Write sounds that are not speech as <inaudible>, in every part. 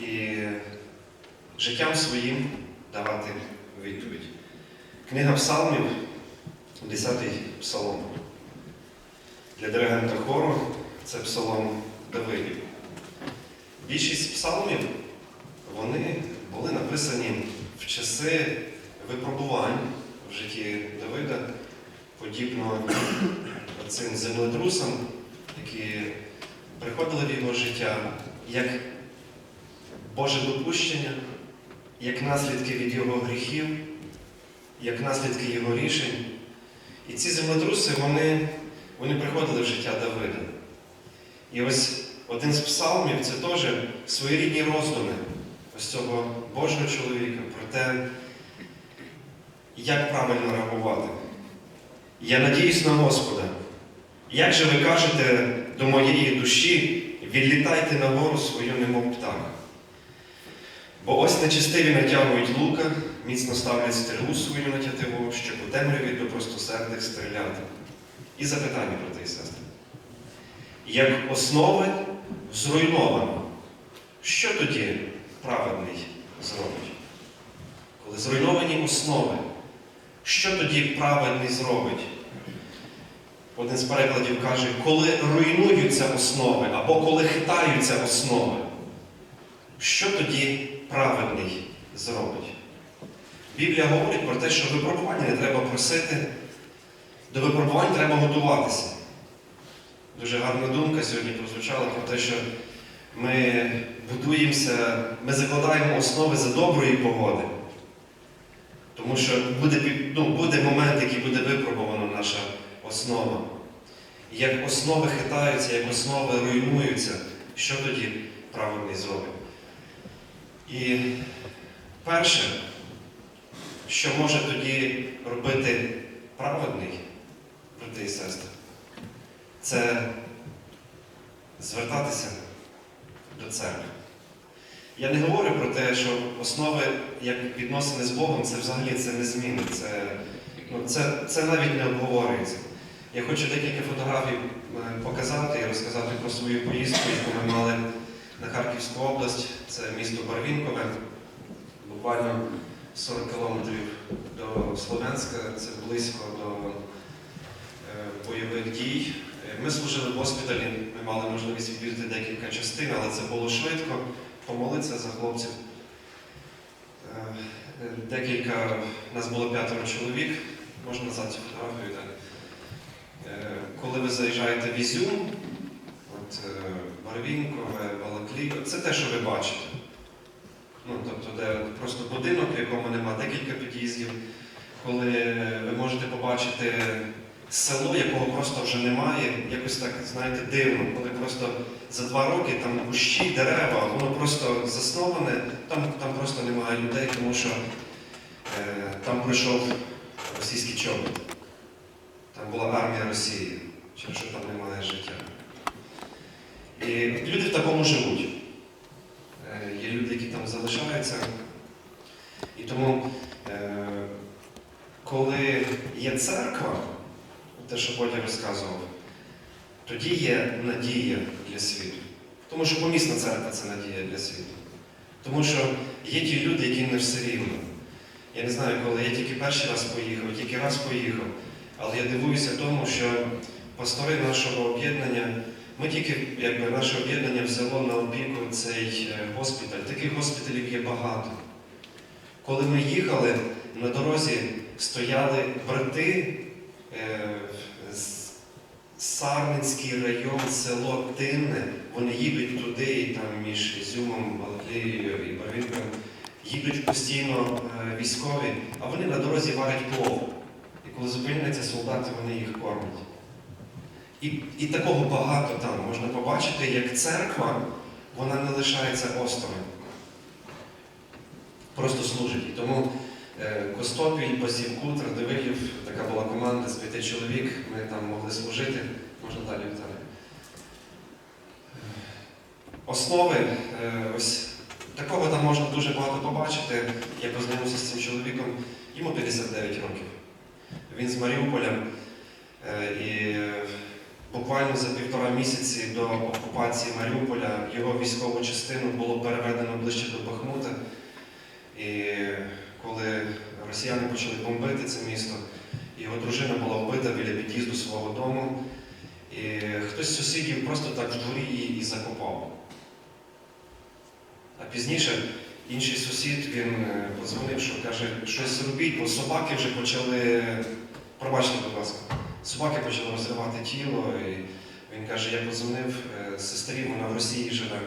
і життям своїм давати відповідь. Книга Псалмів, 10-й псалом. Для диригента хору це псалом Давидів. Більшість псалмів вони були написані в часи випробувань в житті Давида, подібно цим землетрусам, які приходили в його життя як Боже допущення, як наслідки від його гріхів, як наслідки його рішень. І ці землетруси, вони, вони приходили в життя Давида. І ось один з псалмів це теж своєрідні роздуми ось цього Божого чоловіка про те, як правильно реагувати. Я надіюсь на Господа. Як же ви кажете до моєї душі, відлітайте на гору свою, немов птах? Бо ось нечистиві натягують лука, міцно ставлять стрілу свою на тятиву, щоб у темряві до простосердих стріляти. І запитання, брати і сестри. Як основи зруйновано, що тоді праведний зробить? Коли зруйновані основи, що тоді праведний зробить? Один з перекладів каже, коли руйнуються основи або коли хитаються основи, що тоді праведний зробить? Біблія говорить про те, що випробування не треба просити, до випробувань треба готуватися. Дуже гарна думка сьогодні прозвучала про те, що ми будуємося, ми закладаємо основи за доброї погоди. Тому що буде, ну, буде момент, який буде випробована наша основа. І Як основи хитаються, як основи руйнуються, що тоді правильний зробить? І перше, що може тоді робити праведний, брати і сестри, це звертатися до церкви. Я не говорю про те, що основи як відносини з Богом, це взагалі це не зміни. Це, ну, це, це навіть не обговорюється. Я хочу декілька фотографій е, показати і розказати про свою поїздку, яку ми мали на Харківську область. Це місто Барвінкове, буквально 40 кілометрів до Слов'янська, це близько до е, бойових дій. Е, Ми служили в госпіталі, ми мали можливість відвідати декілька частин, але це було швидко. Помолитися за хлопців. Е, Декілька, нас було п'ятеро чоловік, можна назад цю фотографію. Коли ви заїжджаєте в Ізюм, от, Барвінкове, Балакліко, це те, що ви бачите. Ну, тобто, де просто будинок, в якому нема декілька під'їздів, коли ви можете побачити село, якого просто вже немає, якось так, знаєте, дивно, коли просто за два роки там кущі, дерева, воно просто засноване, там, там просто немає людей, тому що е, там пройшов російський чобіт. Там була армія Росії, через що там немає життя. І люди в такому живуть. Е, Є люди, які там залишаються. І тому, е, коли є церква, те, що Бодя розказував, тоді є надія для світу. Тому що помісна церква це надія для світу. Тому що є ті люди, яким не все рівно. Я не знаю, коли я тільки перший раз поїхав, тільки раз поїхав, але я дивуюся тому, що пастори нашого об'єднання, ми тільки, якби наше об'єднання взяло на опіку цей е, госпіталь. Таких госпіталів є багато. Коли ми їхали, на дорозі стояли брати е, Сарненський район, село Тинне, вони їдуть туди, і там між Ізюмом, Балаклією і Барвінком, їдуть постійно е, військові, а вони на дорозі варять плов. І коли зупиняються солдати, вони їх кормять. І, і такого багато там можна побачити, як церква, вона не лишається осторонь. Просто служить. Тому е, Костопіль, Базівку, Трандевилів, така була команда з п'яти чоловік, ми там могли служити. Можна далі Віталій. Основи, е, ось такого там можна дуже багато побачити. Я познайомився з цим чоловіком, йому 59 років. Він з Маріуполя. Е, І е, буквально за півтора місяці до окупації Маріуполя його військову частину було переведено ближче до Бахмута. І коли росіяни почали бомбити це місто, його дружина була вбита біля під'їзду свого дому. І хтось з сусідів просто так в дворі її і закопав. А пізніше інший сусід він е, подзвонив, що каже, щось зробіть, бо собаки вже почали. Пробачте, будь ласка, собаки почали розривати тіло. І він каже, я подзвонив е, сестрі, вона в Росії живе.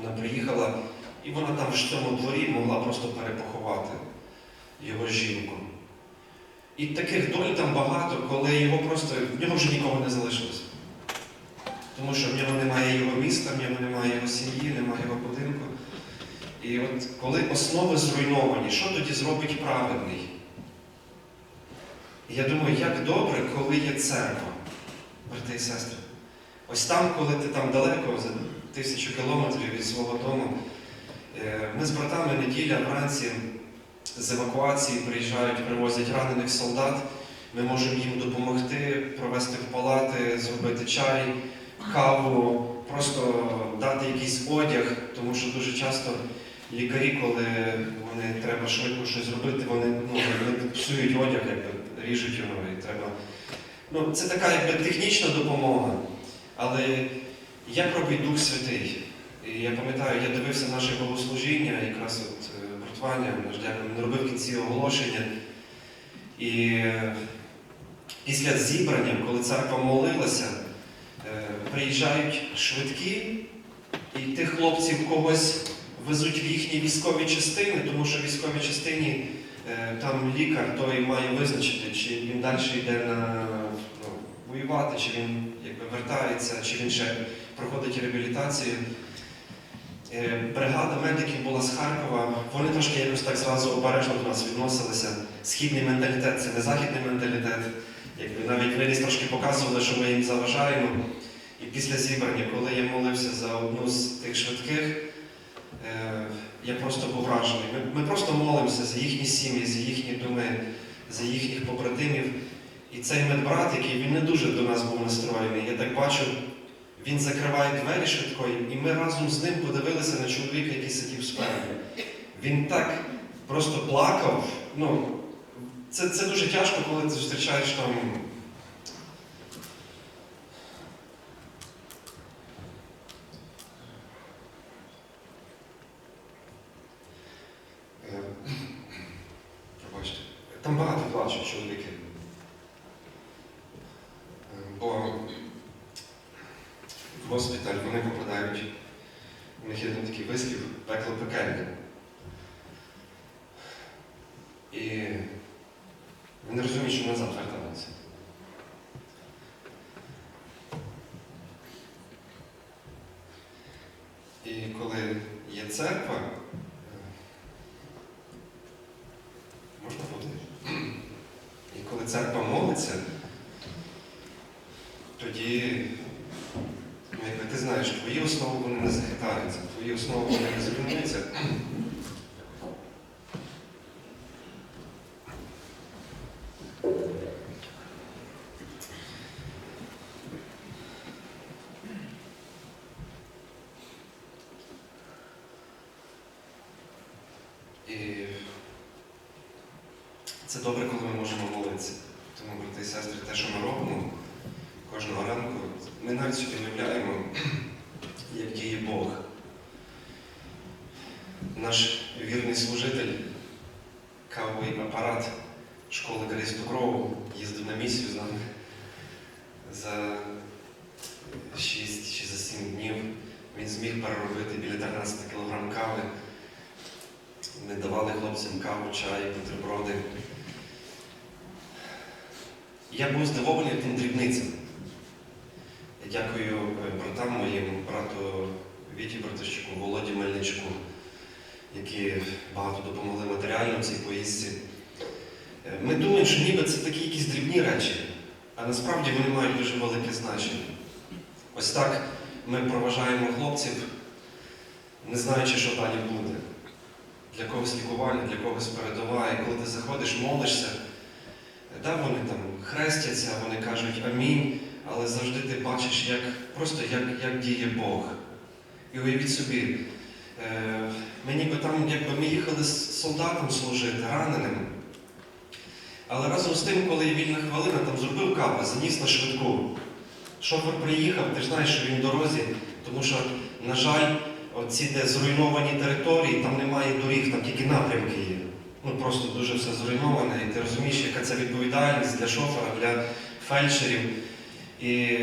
Вона приїхала, і вона там в цьому дворі могла просто перепоховати його жінку. І таких доль там багато, коли його просто в нього вже нікого не залишилось. Тому що в нього немає його міста, в нього немає його сім'ї, немає його будинку. І от коли основи зруйновані, що тоді зробить праведний? І я думаю, як добре, коли є церква, брати і сестри. Ось там, коли ти там далеко, за тисячу кілометрів від свого дому, е, ми з братами неділя вранці з евакуації приїжджають, привозять ранених солдат. Ми можемо їм допомогти, провести в палати, зробити чай, каву, просто дати якийсь одяг, тому що дуже часто лікарі, коли вони треба швидко щось зробити, вони, ну, вони псують одяг, якби ріжуть його і треба. Ну, це така якби технічна допомога, але як робить Дух Святий? І я пам'ятаю, я дивився наше богослужіння, якраз от е, братвання, дякую, він робив кінці оголошення. І е, після зібрання, коли церква молилася, е, приїжджають швидкі, і тих хлопців когось везуть в їхні військові частини, тому що в військовій частині е, там лікар той має визначити, чи він далі йде на ну, воювати, чи він якби вертається, чи він ще проходить реабілітацію. Е, Бригада медиків була з Харкова. Вони трошки якось так зразу обережно до нас відносилися. Східний менталітет це не західний менталітет. Якби навіть вони трошки показували, що ми їм заважаємо. І після зібрання, коли я молився за одну з тих швидких, е, я просто був вражений. Ми, ми просто молимося за їхні сім'ї, за їхні доми, за їхніх побратимів. І цей медбрат, який він не дуже до нас був настроєний, я так бачу, він закриває двері швидкої, і ми разом з ним подивилися на чоловіка, який сидів спереду. Він так просто плакав. Ну, це, це дуже тяжко, коли ти зустрічаєш там. Е, Пробачте. Там багато плачуть чоловіки. Е, Бо в госпіталь вони попадають, у них є там такий вислів пекло пекельне. І вони розуміють, що назад вертаються. І коли є церква, е, можна буде? І коли церква молиться, тоді Ну, якби ти знаєш, твої основи вони не захитаються, твої основи вони не зруйнуються. І це добре, коли ми можемо молитися. Тому, брати і сестри, те, що ми робимо кожного ранку, ми навіть уявляємо, як діє Бог. Наш вірний служитель, кавовий апарат школи Крову їздив на місію з нами за 6 чи за 7 днів. Він зміг переробити біля 13 кг кави. Ми давали хлопцям каву, чай, бутерброди. Я був здивований тим дрібницям. Дякую е, братам моїм, брату Віті Братищуку, Володі Мельничуку, які багато допомогли матеріально в цій поїздці. Е, Ми думаємо, що ніби це такі якісь дрібні речі, а насправді вони мають дуже велике значення. Ось так ми проважаємо хлопців, не знаючи, що далі буде. Для когось лікування, для когось передова, і коли ти заходиш, молишся, да, вони там хрестяться, вони кажуть амінь, але завжди ти бачиш, як, просто як, як діє Бог. І уявіть собі, е, ми ніби там, якби ми їхали з солдатом служити, раненим. Але разом з тим, коли вільна хвилина, там зробив каву, заніс на швидку. Шофер приїхав, ти ж знаєш, що він в дорозі, тому що, на жаль, оці де зруйновані території, там немає доріг, там тільки напрямки є. Ну просто дуже все зруйноване, і ти розумієш, яка це відповідальність для шофера, для фельдшерів. І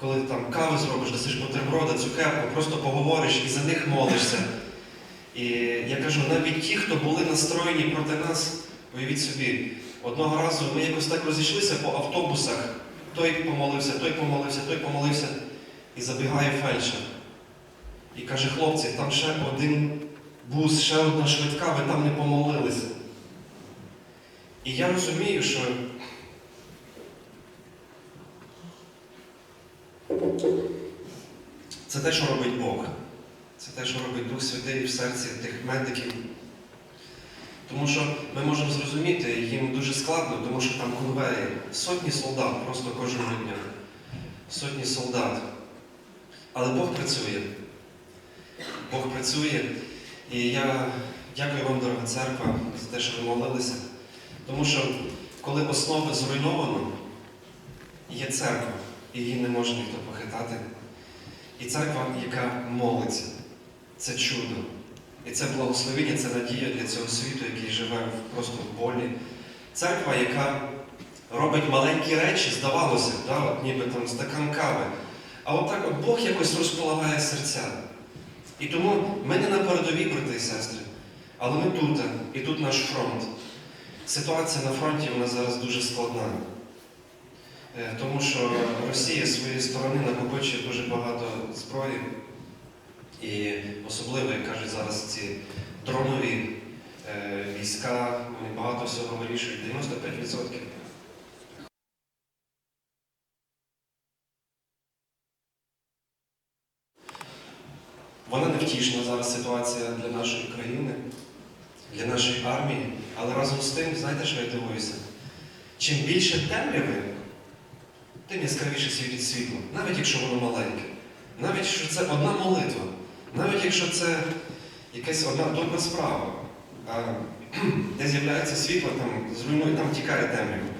коли там каву зробиш, дасиш бутерброда, цукерку, просто поговориш і за них молишся. І я кажу, навіть ті, хто були настроєні проти нас, уявіть собі, одного разу ми якось так розійшлися по автобусах. Той помолився, той помолився, той помолився. І забігає фельдшер. І каже, хлопці, там ще один бус, ще одна швидка, ви там не помолилися. І я розумію, що це те, що робить Бог. Це те, що робить Дух Святий в серці тих медиків. Тому що ми можемо зрозуміти, їм дуже складно, тому що там конвеї, сотні солдат просто кожного дня. Сотні солдат. Але Бог працює. Бог працює. І я дякую вам, дорога церква, за те, що ви молилися. Тому що коли основи зруйновано, є церква, її не може ніхто похитати. І церква, яка молиться, це чудо. І це благословення, це надія для цього світу, який живе просто в болі. Церква, яка робить маленькі речі, здавалося, да, от ніби там стакан кави. А от так от Бог якось розполагає серця. І тому ми не на передовій, брати і сестри, але ми тут, і тут наш фронт. Ситуація на фронті вона зараз дуже складна. Е, Тому що Росія з своєї сторони накопичує дуже багато зброї. І особливо, як кажуть зараз, ці дронові е, війська, вони багато всього вирішують. 95%. Вона невтішна зараз ситуація для нашої країни, для нашої армії, але разом з тим, знаєте, що я дивуюся? Чим більше темряви, тим яскравіше світить світло, навіть якщо воно маленьке, навіть якщо це одна молитва, навіть якщо це якась одна добра справа, а <clears throat> де з'являється світло, там зруйнує, там тікає темрява.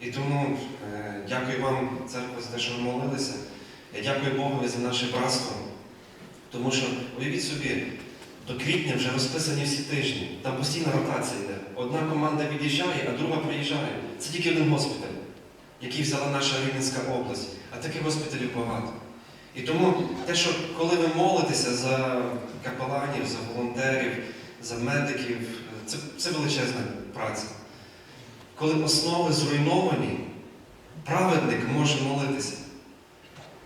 І тому е, дякую вам, церква, за те, що ви молилися. Я дякую Богові за наше братство. Тому що, уявіть собі, до квітня вже розписані всі тижні. Там постійна ротація йде. Одна команда від'їжджає, а друга приїжджає. Це тільки один госпіталь, який взяла наша Рівненська область. А таких госпіталів багато. І тому те, що коли ви молитеся за капеланів, за волонтерів, за медиків, це, це величезна праця. Коли основи зруйновані, праведник може молитися.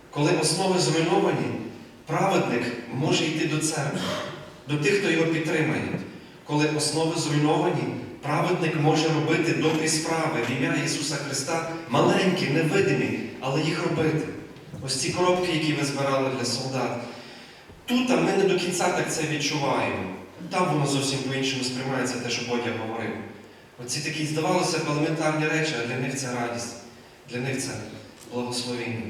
Коли основи зруйновані, праведник може йти до церкви, до тих, хто його підтримає. Коли основи зруйновані, праведник може робити добрі справи в ім'я Ісуса Христа, маленькі, невидимі, але їх робити. Ось ці коробки, які ви збирали для солдат. Тут ми не до кінця так це відчуваємо. Там воно зовсім по-іншому сприймається те, що Бодя говорив. Оці такі, здавалося б, елементарні речі, а для них це радість, для них це благословіння.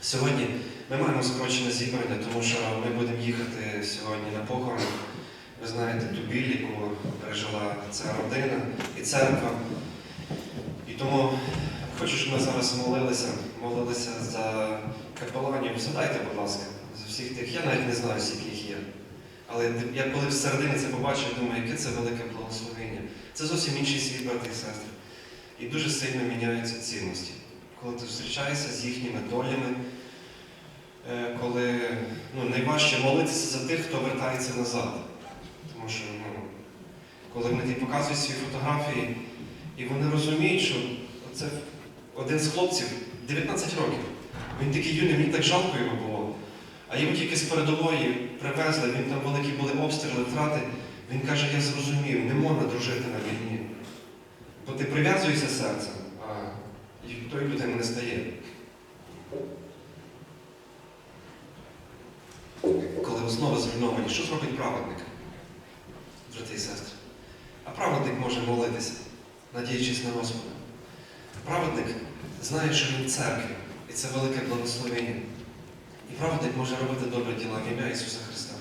Сьогодні ми маємо скорочене зібрання, тому що ми будемо їхати сьогодні на похорон. Ви знаєте, ту біль, яку пережила ця родина і церква. І тому хочу, щоб ми зараз молилися, молилися за капеланів. Задайте, будь ласка, за всіх тих. Я навіть не знаю, скільки їх є. Але я коли всередині це побачив, думаю, яке це велике благословення. Це зовсім інший світ, брати і сестри. І дуже сильно міняються цінності. Коли ти зустрічаєшся з їхніми долями, е, коли ну, найважче молитися за тих, хто вертається назад. Тому що ну, коли вони показують свої фотографії, і вони розуміють, що це один з хлопців 19 років. Він такий юний, мені так жалко його було. А його тільки з передової привезли, він там великі були обстріли, втрати. Він каже, я зрозумів, не можна дружити на війні. Бо ти прив'язуєшся серцем, а і тої людини не стає. Коли основи зруйновані, що зробить праведник, брати і сестри? А праведник може молитися, надіючись на Господа. Праведник знає, що він в церкві, і це велике благословення. І праведник може робити добрі діла в ім'я Ісуса Христа.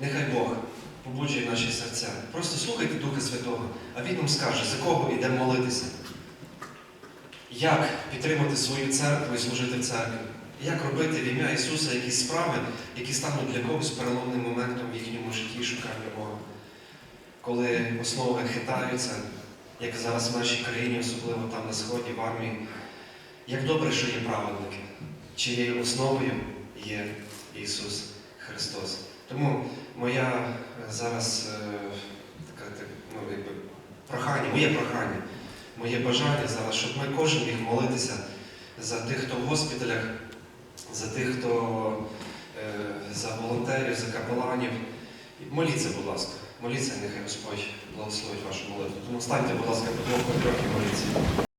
Нехай Бог побуджує наші серця. Просто слухайте Духа Святого, а Він нам скаже, за кого йде молитися. Як підтримати свою церкву і служити в церкві? Як робити в ім'я Ісуса якісь справи, які стануть для когось переломним моментом в їхньому житті шукання Бога? Коли основи хитаються, як зараз в нашій країні, особливо там на сході, в армії, як добре, що є праведники, чиєю основою є Ісус Христос. Тому моя е, зараз е, така ну, якби, прохання, моє прохання, моє бажання зараз, щоб ми кожен міг молитися за тих, хто в госпіталях, за тих, хто е, за волонтерів, за капеланів. Моліться, будь ласка, моліться, нехай Господь благословить вашу молитву. Тому станьте, будь ласка, по двох трохи моліться.